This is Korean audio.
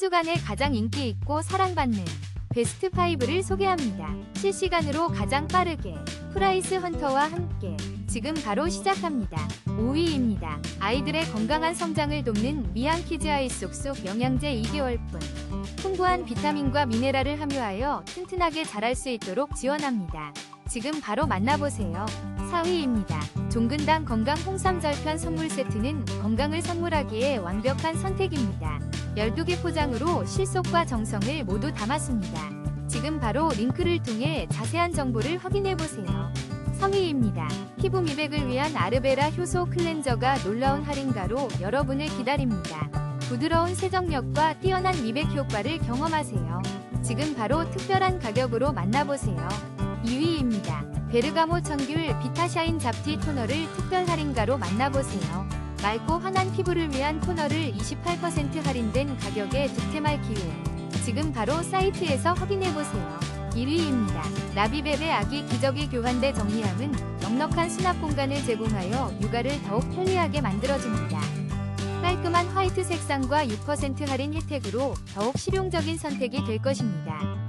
주간에 가장 인기 있고 사랑받는 베스트 5를 소개합니다. 실시간으로 가장 빠르게 프라이스 헌터와 함께 지금 바로 시작합니다. 5위입니다. 아이들의 건강한 성장을 돕는 미안 키즈 아이 쏙쏙 영양제 2개월분. 풍부한 비타민과 미네랄을 함유하여 튼튼하게 자랄 수 있도록 지원합니다. 지금 바로 만나보세요. 4위입니다. 종근당 건강 홍삼 절편 선물 세트는 건강을 선물하기에 완벽한 선택입니다. 12개 포장으로 실속과 정성을 모두 담았습니다. 지금 바로 링크를 통해 자세한 정보를 확인해보세요. 3위입니다. 피부 미백을 위한 아르베라 효소 클렌저가 놀라운 할인가로 여러분을 기다립니다. 부드러운 세정력과 뛰어난 미백 효과를 경험하세요. 지금 바로 특별한 가격으로 만나보세요. 2위입니다. 베르가모 청귤 비타샤인 잡티 토너를 특별 할인가로 만나보세요. 맑고 환한 피부를 위한 토너를 28% 할인된 가격에 득템할 기회. 지금 바로 사이트에서 확인해보세요. 1위입니다. 나비베베 아기 기저귀 교환대 정리함은 넉넉한 수납 공간을 제공하여 육아를 더욱 편리하게 만들어줍니다. 깔끔한 화이트 색상과 6% 할인 혜택으로 더욱 실용적인 선택이 될 것입니다.